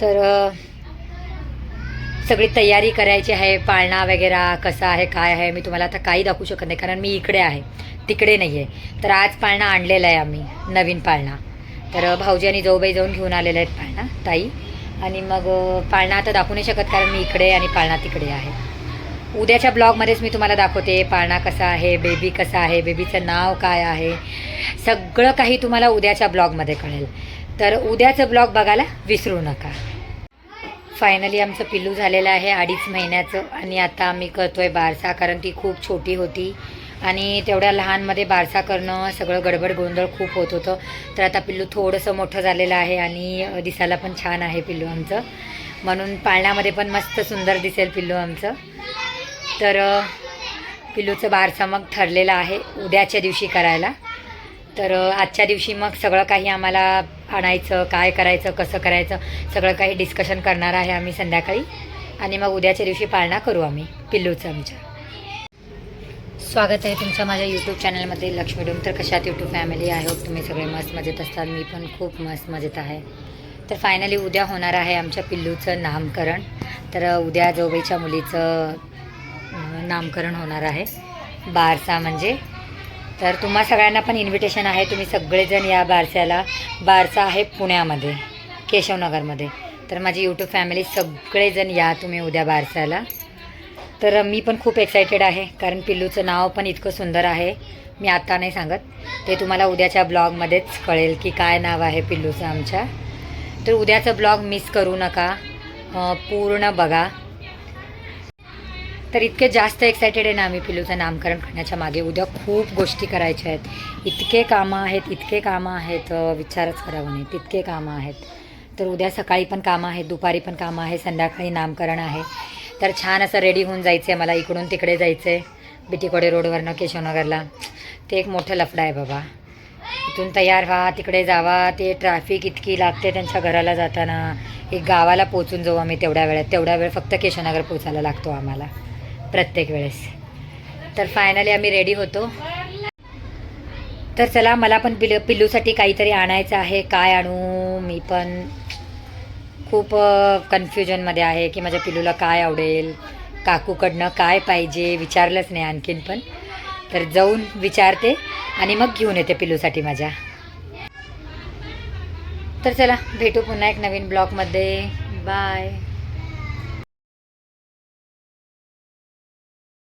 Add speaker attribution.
Speaker 1: तर सगळी तयारी करायची आहे पाळणा वगैरे कसा आहे काय आहे मी तुम्हाला आता काही दाखवू शकत नाही कारण मी इकडे आहे तिकडे नाही आहे तर आज पाळणा आणलेला आहे आम्ही नवीन पाळणा. तर भाऊजी आणि जाऊबाई जाऊन घेऊन आलेले आहेत पाळणा ताई. आणि मग पाळणा आता दाखवू नाही शकत कारण मी इकडे आणि पाळणा तिकडे आहे. उद्याच्या ब्लॉगमध्येच मी तुम्हाला दाखवते पाळणा कसा आहे बेबी कसा आहे बेबीचं नाव काय आहे. सगळं काही तुम्हाला उद्याच्या ब्लॉगमध्ये कळेल. तर उद्याचं ब्लॉग बघायला विसरू नका. फायनली आमचं पिल्लू झालेलं आहे अडीच महिन्याचं आणि आता आम्ही करतोय बारसा कारण ती खूप छोटी होती. आणि तेवढ्या लहानमध्ये बारसा करणं सगळं गडबड गोंधळ खूप होत होतं. तर आता पिल्लू थोडंसं मोठं झालेलं आहे आणि दिसायला पण छान आहे पिल्लू आमचं. म्हणून पाळण्यामध्ये पण मस्त सुंदर दिसेल पिल्लू आमचं. तर पिल्लूचं बारसा मग ठरलेलं आहे उद्याच्या दिवशी करायला. तर आजच्या दिवशी मग सगळं काही आम्हाला आणायचं काय करायचं कसं करायचं सगळं काही डिस्कशन करणार आहे आम्ही संध्याकाळी. आणि मग उद्याच्या दिवशी पाळणा करू आम्ही पिल्लूचं आमच्या. स्वागत आहे तुमचं माझ्या यूट्यूब चॅनलमध्ये लक्ष्मी डोम तर कशात यूट्यूब फॅमिली आहे? तुम्ही सगळे मस्त मजेत असतात. मी पण खूप मस्त मजेत आहे. तर फायनली उद्या होणार आहे आमच्या पिल्लूचं नामकरण. तर उद्या जोबाईच्या मुलीचं नामकरण होणार आहे. बारसा म्हणजे तर तुम्हा सगळ्यांना पण इन्व्हिटेशन आहे. तुम्ही सगळेजण या बारस्याला बारसा आहे पुण्यामध्ये केशवनगरमध्ये. तर माझी यूट्यूब फॅमिली सगळेजण या तुम्ही उद्या बारसाला तर मी पण खूप एक्सायटेड आहे कारण पिल्लूचं नाव पण इतकं सुंदर आहे. मी आत्ता नाही सांगत. ते तुम्हाला उद्याच्या ब्लॉगमध्येच कळेल की काय नाव आहे पिल्लूचं आमच्या. तर उद्याचं ब्लॉग मिस करू नका. पूर्ण बघा. तर इतके जास्त एक्सायटेड आहे ना आम्ही पिलूचं नामकरण करण्याच्या मागे. उद्या खूप गोष्टी करायच्या आहेत. इतके कामं आहेत इतके कामं आहेत. विचारच करावं नाही. तितके कामं आहेत. तर उद्या सकाळी पण कामं आहेत दुपारी पण कामं आहे संध्याकाळी नामकरण आहे. तर छान असं रेडी होऊन जायचं आहे मला. इकडून तिकडे जायचं आहे बिटीकोडे रोडवरनं केशवनगरला. ते एक मोठं लफडं आहे बाबा. इथून तयार व्हा तिकडे जावा. ते ट्रॅफिक इतकी लागते त्यांच्या घराला जाताना. एक गावाला पोचून जाऊ आम्ही तेवढ्या वेळात. तेवढ्या वेळ फक्त केशवनगर पोचायला लागतो आम्हाला. प्रत्येक वेळेस. तर फायनली आम्ही रेडी होतो. तर चला मला पण पिल पिल्लूसाठी काहीतरी आणायचं आहे. काय आणू? मी पण खूप कन्फ्युजनमध्ये आहे की माझ्या पिल्लूला काय आवडेल? काकूकडनं काय पाहिजे? विचारलंच नाही आणखीन पण. तर जाऊन विचारते आणि मग घेऊन येते पिल्लूसाठी माझ्या. तर चला भेटू पुन्हा एक नवीन ब्लॉगमध्ये बाय